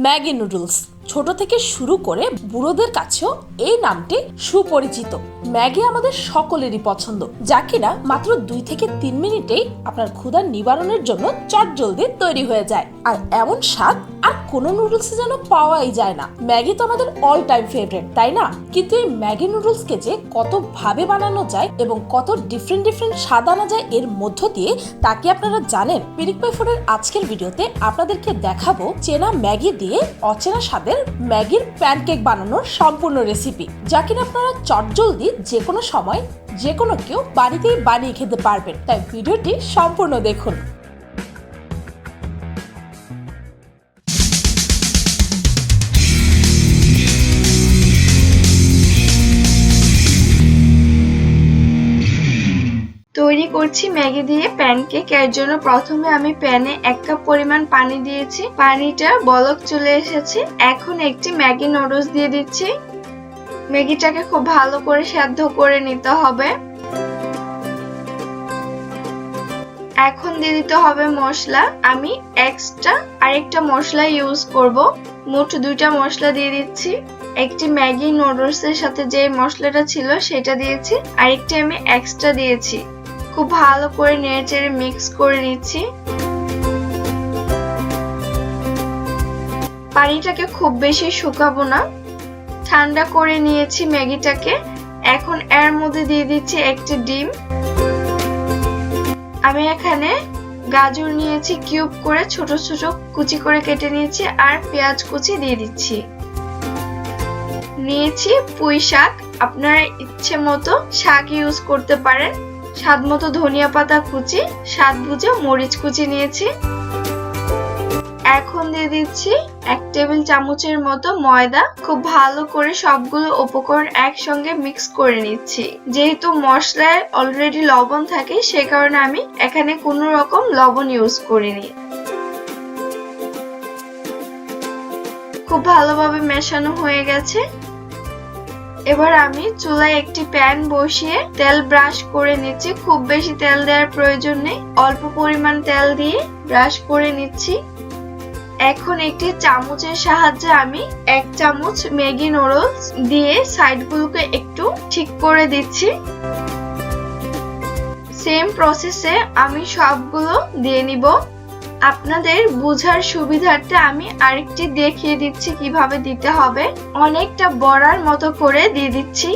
Maggi noodles ছোট থেকে শুরু করে বুড়োদের কাছেও এই নামটি সুপরিচিত। ম্যাগি আমাদের সকলেরই পছন্দ, যা কিনা মাত্র দুই থেকে তিন মিনিটেই আপনার ক্ষুধার নিবারণের জন্য চটজলদি তৈরি হয়ে যায়। আর এমন স্বাদ আর কোনো নুডলসে যেন পাওয়াই যায় না। ম্যাগি তো আমাদের অল টাইম ফেভারিট তাই না? কিন্তু এই ম্যাগি নুডলসকে যে কত ভাবে বানানো যায় এবং কত ডিফারেন্ট ডিফারেন্ট স্বাদ আনা যায় এর মধ্য দিয়ে, তা কি আপনারা জানেন? পিরিক বাই ফুডের আজকের ভিডিওতে আপনাদেরকে দেখাবো চেনা ম্যাগি দিয়ে অচেনা স্বাদের ম্যাগির প্যানকেক বানানোর সম্পূর্ণ রেসিপি যা কিনা আপনারা চটজলদি যে কোনো সময়, যে কোনো কেউ বাড়িতেই বানিয়ে খেতে পারবেন। তাই ভিডিওটি সম্পূর্ণ দেখুন। করছি ম্যাগি দিয়ে প্যানকেক। এর জন্য প্রথমে আমি প্যানে এক কাপ পরিমাণ পানি দিয়েছি। পানিটা বলক চলে এসেছে। এখন একটি ম্যাগি নুডলস দিয়ে দিচ্ছি। ম্যাগিটাকে খুব ভালো করে সেদ্ধ করে নিতে হবে। এখন দিয়ে দিতে হবে মশলা। আমি এক্সট্রা আরেকটা মশলা ইউজ করব। মোট দুইটা মশলা দিয়ে দিচ্ছি। একটি ম্যাগি নুডলস এর সাথে যে মশলাটা ছিল সেটা দিয়েছি। আরেকটি আমি এক্সট্রা দিয়েছি। খুব ভালো করে নেড়ে চেড়ে মিক্স করে নিচ্ছি। পানিটাকে খুব বেশি শুকাবো না। ঠান্ডা করে নিয়েছি ম্যাগিটাকে। এখন এর মধ্যে দিয়ে দিচ্ছি একটি ডিম। আমি এখানে গাজর নিয়েছি কিউব করে ছোট ছোট কুচি করে কেটে নিয়েছি আর পেঁয়াজ কুচি দিয়ে দিচ্ছি। নিয়েছি পুঁই শাক। আপনারা ইচ্ছে মতো শাক ইউজ করতে পারেন। স্বাদ মতো ধনিয়া পাতা কুচি, স্বাদ বুঝে মরিচ কুচি নিয়েছি। এখন দিয়ে দিচ্ছি এক টেবিল চামচের মতো ময়দা। খুব ভালো করে সবগুলো উপকরণ একসঙ্গে মিক্স করে নিচ্ছি। যেহেতু মশলায় অলরেডি লবণ থাকে, সে কারণে আমি এখানে কোনো রকম লবণ ইউজ করিনি। খুব ভালোভাবে মেশানো হয়ে গেছে। এবার আমি চুলায় একটি প্যান বসিয়ে তেল ব্রাশ করে নিচ্ছি। খুব বেশি তেল দেওয়ার প্রয়োজন নেই। অল্প পরিমাণ তেল দিয়ে ব্রাশ করে নিচ্ছি। এখন একটি চামচের সাহায্যে আমি এক চামচ ম্যাগি নুডলস দিয়ে সাইডগুলোকে একটু ঠিক করে দিচ্ছি। সেম প্রসেসে আমি সবগুলো দিয়ে নিব। আপনাদের বুঝার সুবিধার্থে আমি আরেকটি দেখিয়ে দিচ্ছি কীভাবে দিতে হবে। অনেকটা বড়ার মতো করে দিয়ে দিচ্ছি।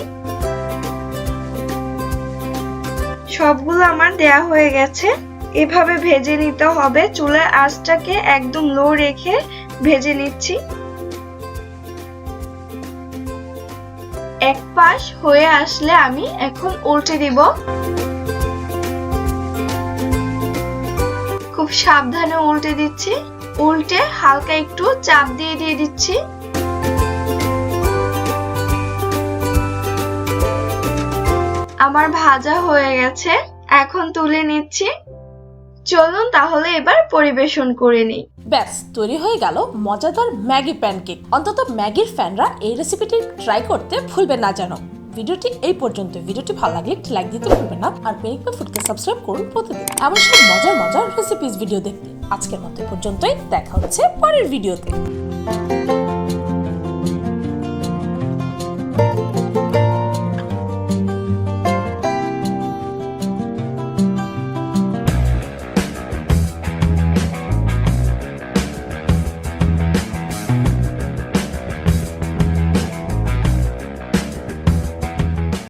সবগুলো আমার দেয়া হয়ে গেছে। এভাবে ভেজে নিতে হবে। চুলার আঁচটাকে একদম লো রেখে ভেজে নিচ্ছি। এক পাশ হয়ে আসলে আমি এখন উল্টে দিব। খুব সাবধানে উল্টে দিচ্ছি। উল্টে হালকা একটু চাপ দিয়ে দিয়ে দিচ্ছি। আমার ভাজা হয়ে গেছে। এখন তুলে নিচ্ছি। চলুন তাহলে এবার পরিবেশন করে নিই। ব্যাস, তৈরি হয়ে গেল মজাদার ম্যাগি প্যানকেক। অন্তত ম্যাগির ফ্যানরা এই রেসিপিটি ট্রাই করতে ভুলবেন না যেন। ভিডিওটি এই পর্যন্ত। ভিডিওটি ভালো লাগলে একটি লাইক দিতে ভুলবেন না আর পেনিক ফুডকে সাবস্ক্রাইব করুন প্রতিদিন। এমন সব মজার মজার রেসিপিস ভিডিও দেখতে। আজকের মতো পর্যন্তই। দেখা হচ্ছে পরের ভিডিওতে